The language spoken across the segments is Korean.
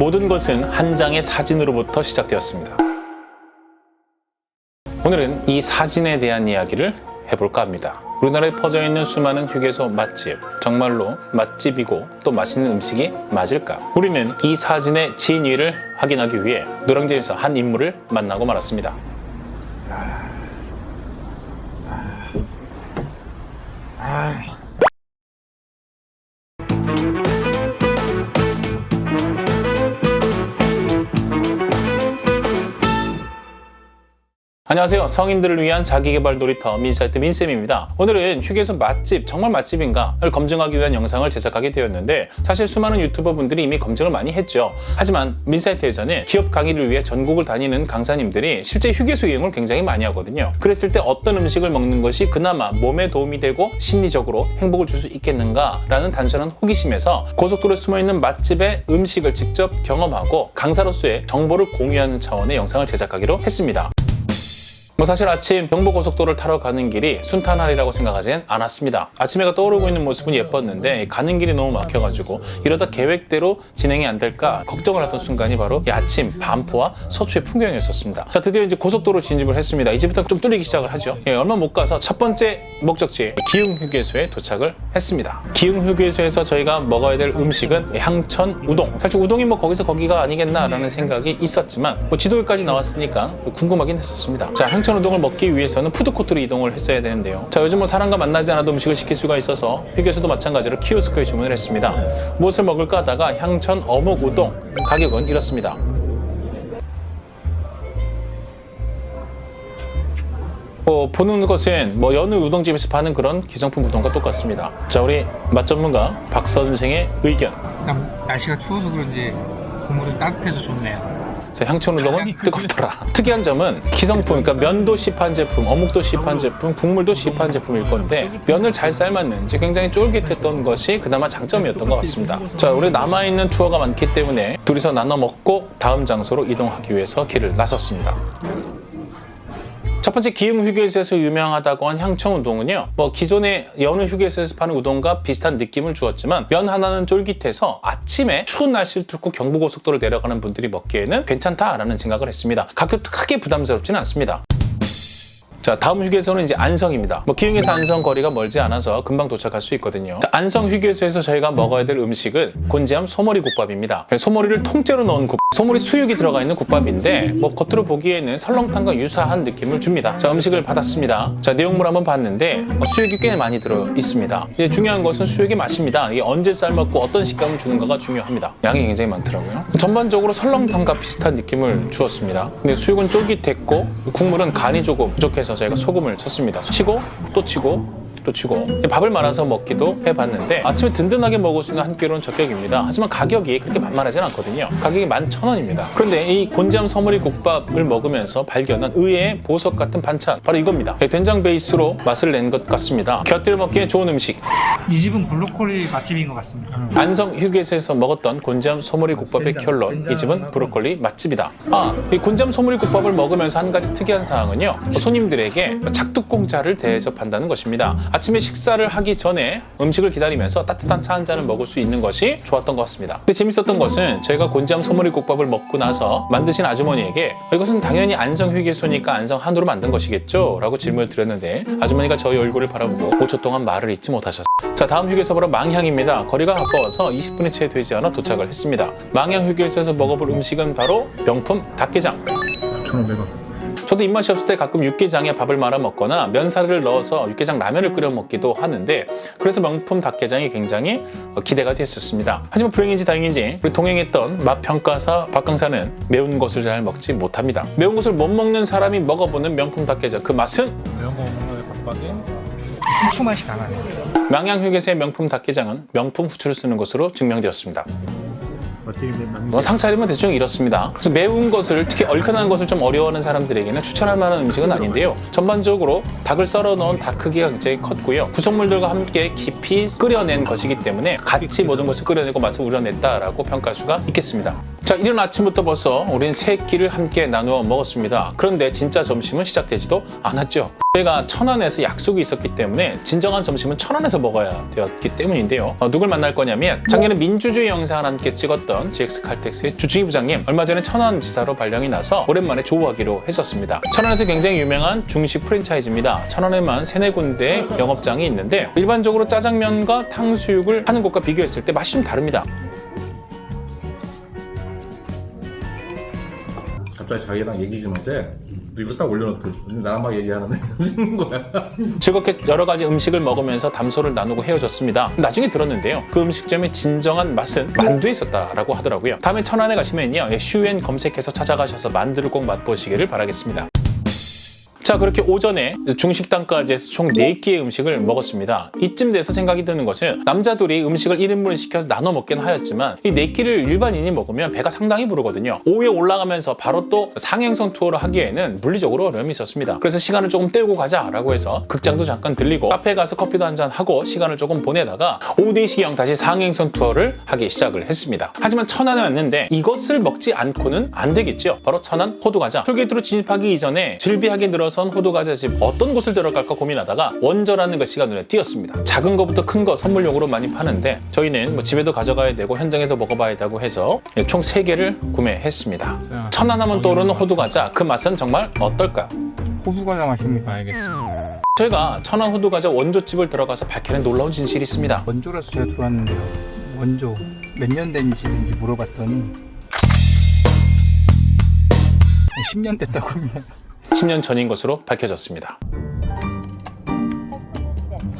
모든 것은 한 장의 사진으로부터 시작되었습니다. 오늘은 이 사진에 대한 이야기를 해볼까 합니다. 우리나라에 퍼져 있는 수많은 휴게소 맛집, 정말로 맛집이고 또 맛있는 음식이 맞을까? 우리는 이 사진의 진위를 확인하기 위해 노량진에서 한 인물을 만나고 말았습니다. 안녕하세요. 성인들을 위한 자기개발 놀이터 민사이트 민쌤입니다. 오늘은 휴게소 맛집, 정말 맛집인가를 검증하기 위한 영상을 제작하게 되었는데 사실 수많은 유튜버 분들이 이미 검증을 많이 했죠. 하지만 민사이트에서는 기업 강의를 위해 전국을 다니는 강사님들이 실제 휴게소 이용을 굉장히 많이 하거든요. 그랬을 때 어떤 음식을 먹는 것이 그나마 몸에 도움이 되고 심리적으로 행복을 줄 수 있겠는가라는 단순한 호기심에서 고속도로에 숨어있는 맛집의 음식을 직접 경험하고 강사로서의 정보를 공유하는 차원의 영상을 제작하기로 했습니다. 뭐 사실 아침 경부고속도로를 타러 가는 길이 순탄하리라고 생각하진 않았습니다. 아침에가 떠오르고 있는 모습은 예뻤는데 가는 길이 너무 막혀가지고 이러다 계획대로 진행이 안 될까 걱정을 하던 순간이 바로 이 아침 반포와 서초의 풍경이었었습니다. 자 드디어 이제 고속도로 진입을 했습니다. 이제부터 좀 뚫리기 시작을 하죠. 예, 얼마 못 가서 첫 번째 목적지 기흥휴게소에 도착을 했습니다. 기흥휴게소에서 저희가 먹어야 될 음식은 향천 우동. 사실 우동이 뭐 거기서 거기가 아니겠나라는 생각이 있었지만 뭐 지도에까지 나왔으니까 궁금하긴 했었습니다. 자 향천 우동을 먹기 위해서는 푸드코트로 이동을 했어야 되는데요. 자 요즘 뭐 사람과 만나지 않아도 음식을 시킬 수가 있어서 휴게소도 마찬가지로 키오스크에 주문을 했습니다. 무엇을 먹을까 하다가 향천 어묵 우동 가격은 이렇습니다. 뭐 보는 것은 뭐 여느 우동집에서 파는 그런 기성품 우동과 똑같습니다. 자 우리 맛 전문가 박 선생의 의견. 날씨가 추워서 그런지 국물이 따뜻해서 좋네요. 자, 향천 우동은 뜨겁더라. 특이한 점은 기성품, 그러니까 면도 시판 제품, 어묵도 시판 제품, 국물도 시판 제품일 건데 면을 잘 삶았는지 굉장히 쫄깃했던 것이 그나마 장점이었던 것 같습니다. 자, 우리 남아있는 투어가 많기 때문에 둘이서 나눠 먹고 다음 장소로 이동하기 위해서 길을 나섰습니다. 첫 번째 기흥 휴게소에서 유명하다고 한 향천 우동은요. 뭐 기존의 여느 휴게소에서 파는 우동과 비슷한 느낌을 주었지만 면 하나는 쫄깃해서 아침에 추운 날씨를 뚫고 경부고속도로를 내려가는 분들이 먹기에는 괜찮다라는 생각을 했습니다. 가격도 크게 부담스럽지는 않습니다. 자, 다음 휴게소는 이제 안성입니다. 뭐 기흥에서 안성 거리가 멀지 않아서 금방 도착할 수 있거든요. 자, 안성 휴게소에서 저희가 먹어야 될 음식은 곤지암 소머리 국밥입니다. 소머리를 통째로 넣은 국, 소머리 수육이 들어가 있는 국밥인데 뭐 겉으로 보기에는 설렁탕과 유사한 느낌을 줍니다. 자, 음식을 받았습니다. 자, 내용물 한번 봤는데 어, 수육이 꽤 많이 들어 있습니다. 이제 중요한 것은 수육의 맛입니다. 이게 언제 삶았고 어떤 식감을 주는가가 중요합니다. 양이 굉장히 많더라고요. 전반적으로 설렁탕과 비슷한 느낌을 주었습니다. 근데 수육은 쫄깃했고 국물은 간이 조금 부족해서 저희가 소금을 쳤습니다. 치고 또 치고 또 치고 밥을 말아서 먹기도 해봤는데 아침에 든든하게 먹을 수 있는 한 끼로는 적격입니다. 하지만 가격이 그렇게 만만하진 않거든요. 가격이 11,000원입니다. 그런데 이 곤지암 서머리 국밥을 먹으면서 발견한 의외의 보석 같은 반찬 바로 이겁니다. 된장 베이스로 맛을 낸 것 같습니다. 곁들여 먹기에 좋은 음식 이 집은 블로콜리 맛집인 것 같습니다. 안성 휴게소에서 먹었던 곤지암 소머리 국밥의 결론 이 집은 브로콜리 맛집이다 아, 이 곤지암 소머리 국밥을 먹으면서 한 가지 특이한 사항은요 손님들에게 작두공짜를 대접한다는 것입니다 아침에 식사를 하기 전에 음식을 기다리면서 따뜻한 차 한 잔을 먹을 수 있는 것이 좋았던 것 같습니다 근데 재밌었던 것은 저희가 곤지암 소머리 국밥을 먹고 나서 만드신 아주머니에게 이것은 당연히 안성 휴게소니까 안성 한우로 만든 것이겠죠? 라고 질문을 드렸는데 아주머니가 저희 얼굴을 바라보고 5초 동안 말을 잊지 못하셨어요 자 다음 휴게소 바로 망향입니다. 거리가 가까워서 20분이 채 되지 않아 도착을 했습니다. 망향 휴게소에서 먹어볼 음식은 바로 명품 닭게장. 9,500원. 저도 입맛이 없을 때 가끔 육개장에 밥을 말아 먹거나 면사리를 넣어서 육개장 라면을 끓여 먹기도 하는데 그래서 명품 닭게장이 굉장히 어, 기대가 됐었습니다. 하지만 불행인지 다행인지 우리 동행했던 맛 평가사 박 강사는 매운 것을 잘 먹지 못합니다. 매운 것을 못 먹는 사람이 먹어보는 명품 닭게장 그 맛은 매운 거 먹는 밥박에 후추 맛이 강하네요. 망향 휴게소의 명품 닭게장은 명품 후추를 쓰는 것으로 증명되었습니다. 뭐 상차림은 대충 이렇습니다. 그래서 매운 것을 특히 얼큰한 것을 좀 어려워하는 사람들에게는 추천할 만한 음식은 아닌데요. 전반적으로 닭을 썰어 넣은 닭 크기가 굉장히 컸고요. 구성물들과 함께 깊이 끓여낸 것이기 때문에 같이 모든 것을 끓여내고 맛을 우려냈다라고 평가할 수가 있겠습니다. 자, 이른 아침부터 벌써 우린 세 끼를 함께 나누어 먹었습니다. 그런데 진짜 점심은 시작되지도 않았죠. 저희가 천안에서 약속이 있었기 때문에 진정한 점심은 천안에서 먹어야 되었기 때문인데요. 어, 누굴 만날 거냐면 작년에 민주주의 영상을 함께 찍었던 GX 칼텍스의 주중희 부장님 얼마 전에 천안 지사로 발령이 나서 오랜만에 조우하기로 했었습니다. 천안에서 굉장히 유명한 중식 프랜차이즈입니다. 천안에만 세네 군데 영업장이 있는데 일반적으로 짜장면과 탕수육을 하는 곳과 비교했을 때 맛이 좀 다릅니다. 갑자기 자기랑 얘기 좀 하재. 이거 딱 올려놓더니 나랑 막 얘기하는데 찍는 거야. 즐겁게 여러 가지 음식을 먹으면서 담소를 나누고 헤어졌습니다. 나중에 들었는데요. 그 음식점의 진정한 맛은 만두에 있었다라고 하더라고요. 다음에 천안에 가시면요. 예, 슈엔 검색해서 찾아가셔서 만두를 꼭 맛보시기를 바라겠습니다. 자 그렇게 오전에 중식당까지 해서 총 4끼의 음식을 먹었습니다. 이쯤 돼서 생각이 드는 것은 남자들이 음식을 1인분을 시켜서 나눠 먹긴 하였지만 이 4끼를 일반인이 먹으면 배가 상당히 부르거든요. 오후에 올라가면서 바로 또 상행선 투어를 하기에는 물리적으로 어려움이 있었습니다. 그래서 시간을 조금 때우고 가자라고 해서 극장도 잠깐 들리고 카페에 가서 커피도 한 잔 하고 시간을 조금 보내다가 오후 4시경 다시 상행선 투어를 하기 시작을 했습니다. 하지만 천안에 왔는데 이것을 먹지 않고는 안 되겠죠. 바로 천안 호두과자. 톨게이트로 진입하기 이전에 즐비하게 늘어 선 호두과자집 어떤 곳을 들어갈까 고민하다가 원저라는 것이가 눈에 띄었습니다. 작은 거부터 큰 거 선물용으로 많이 파는데 저희는 뭐 집에도 가져가야 되고 현장에서 먹어봐야 되고 해서 총 3개를 구매했습니다. 천안하면 떠오르는 호두과자 그 맛은 정말 어떨까요? 호두과자 맛입니다. 알겠습니다. 저희가 천안 호두과자 원조집을 들어가서 밝혀낸 놀라운 진실이 있습니다. 원조라서 제가 들어왔는데요. 원조 몇 년 된 집인지 물어봤더니 10년 됐다고 합니다. 10년 전인 것으로 밝혀졌습니다.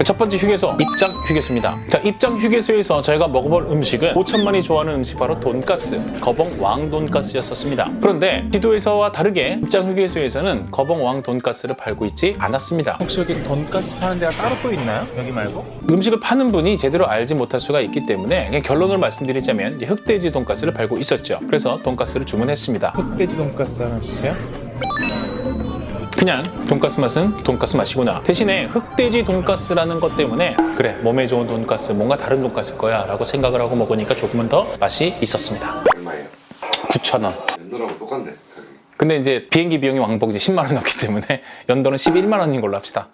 첫 번째 휴게소 입장 휴게소입니다. 자 입장 휴게소에서 저희가 먹어볼 음식은 5천만이 좋아하는 음식 바로 돈가스 거봉 왕 돈가스였었습니다. 그런데 지도에서와 다르게 입장 휴게소에서는 거봉 왕 돈가스를 팔고 있지 않았습니다. 혹시 여기 돈가스 파는 데가 따로 또 있나요? 여기 말고? 음식을 파는 분이 제대로 알지 못할 수가 있기 때문에 그냥 결론을 말씀드리자면 흑돼지 돈가스를 팔고 있었죠. 그래서 돈가스를 주문했습니다. 흑돼지 돈가스 하나 주세요. 그냥 돈가스 맛은 돈가스 맛이구나. 대신에 흑돼지 돈가스라는 것 때문에 그래 몸에 좋은 돈가스 뭔가 다른 돈가스일 거야 라고 생각을 하고 먹으니까 조금은 더 맛이 있었습니다. 얼마예요? 9,000원. 연도라고 똑같네. 근데 이제 비행기 비용이 왕복이 10만 원 넣기 때문에 연도는 11만 원인 걸로 합시다.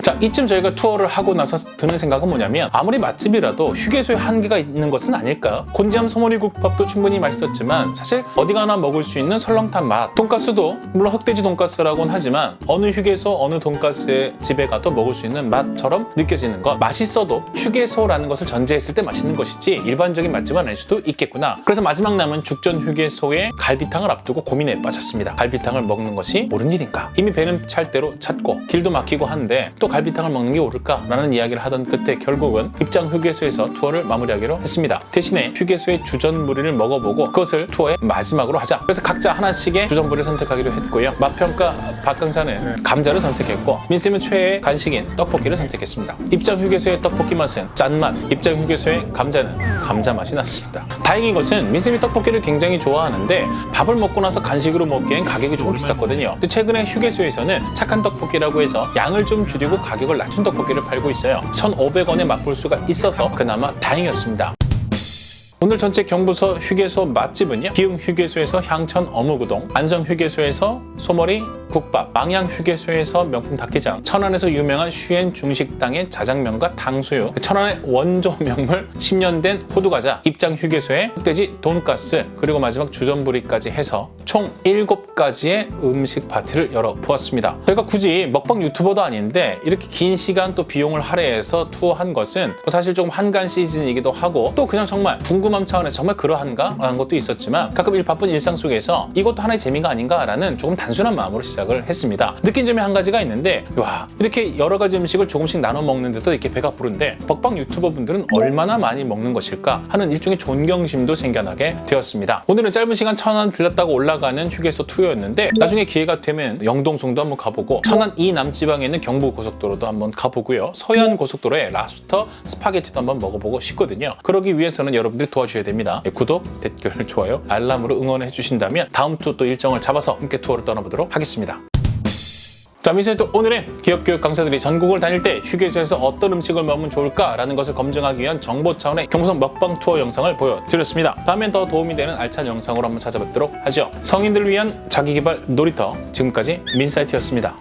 자, 이쯤 저희가 투어를 하고 나서 드는 생각은 뭐냐면 아무리 맛집이라도 휴게소에 한계가 있는 것은 아닐까? 곤지암 소머리 국밥도 충분히 맛있었지만 사실 어디 가나 먹을 수 있는 설렁탕 맛. 돈가스도 물론 흑돼지 돈가스라고는 하지만 어느 휴게소 어느 돈가스 집에 가도 먹을 수 있는 맛처럼 느껴지는 것. 맛있어도 휴게소라는 것을 전제했을 때 맛있는 것이지 일반적인 맛집은 아닐 수도 있겠구나. 그래서 마지막 남은 죽전 휴게소의 갈비탕을 앞두고 고민에 빠졌습니다. 갈비탕을 먹는 것이 옳은 일인가? 이미 배는 찰 대로 찼고 길도 막히고 한데 또 갈비탕을 먹는 게 옳을까라는 이야기를 하던 끝에 결국은 입장 휴게소에서 투어를 마무리하기로 했습니다. 대신에 휴게소의 주전부리를 먹어보고 그것을 투어의 마지막으로 하자. 그래서 각자 하나씩의 주전부리를 선택하기로 했고요. 맛평가 박강사는 감자를 선택했고 민쌤은 최애 간식인 떡볶이를 선택했습니다. 입장 휴게소의 떡볶이 맛은 짠맛, 입장 휴게소의 감자는 감자 맛이 났습니다. 다행인 것은 민쌤이 떡볶이를 굉장히 좋아하는데 밥을 먹고 나서 간식으로 먹기엔 가격이 조금 비쌌거든요. 근데 최근에 휴게소에서는 착한 떡볶이라고 해서 양을 좀 줄이고 가격을 낮춘 떡볶이를 팔고 있어요. 1,500원에 맛볼 수가 있어서 그나마 다행이었습니다. 오늘 전체 경부서 휴게소 맛집은요. 기흥 휴게소에서 향천 어묵우동, 안성 휴게소에서 소머리 국밥, 망양 휴게소에서 명품 닭게장, 천안에서 유명한 슈엔 중식당의 자장면과 탕수육, 천안의 원조 명물 10년 된 호두과자, 입장 휴게소의 흑돼지 돈가스, 그리고 마지막 주전부리까지 해서 총 7가지의 음식 파티를 열어보았습니다. 저희가 굳이 먹방 유튜버도 아닌데 이렇게 긴 시간 또 비용을 할애해서 투어한 것은 뭐 사실 조금 한간 시즌이기도 하고 또 그냥 정말 궁금함 차원에서 정말 그러한가? 라는 것도 있었지만 가끔 일 바쁜 일상 속에서 이것도 하나의 재미가 아닌가라는 조금 단순한 마음으로 시작 을 했습니다. 느낀 점이 한 가지가 있는데 와 이렇게 여러 가지 음식을 조금씩 나눠 먹는데도 이렇게 배가 부른데 먹방 유튜버 분들은 얼마나 많이 먹는 것일까 하는 일종의 존경심도 생겨나게 되었습니다. 오늘은 짧은 시간 천안 들렸다가 올라가는 휴게소 투어였는데 나중에 기회가 되면 영동송도 한번 가보고 천안 이 남지방에 있는 경부 고속도로도 한번 가보고요. 서해안 고속도로에 랍스터 스파게티도 한번 먹어보고 싶거든요. 그러기 위해서는 여러분들이 도와주셔야 됩니다. 예, 구독, 댓글, 좋아요, 알람으로 응원해 주신다면 다음 주 또 일정을 잡아서 함께 투어를 떠나보도록 하겠습니다. 자, 민사이트 오늘은 기업교육 강사들이 전국을 다닐 때 휴게소에서 어떤 음식을 먹으면 좋을까라는 것을 검증하기 위한 정보 차원의 경성 먹방 투어 영상을 보여드렸습니다. 다음엔 더 도움이 되는 알찬 영상으로 한번 찾아뵙도록 하죠. 성인들을 위한 자기개발 놀이터 지금까지 민사이트였습니다.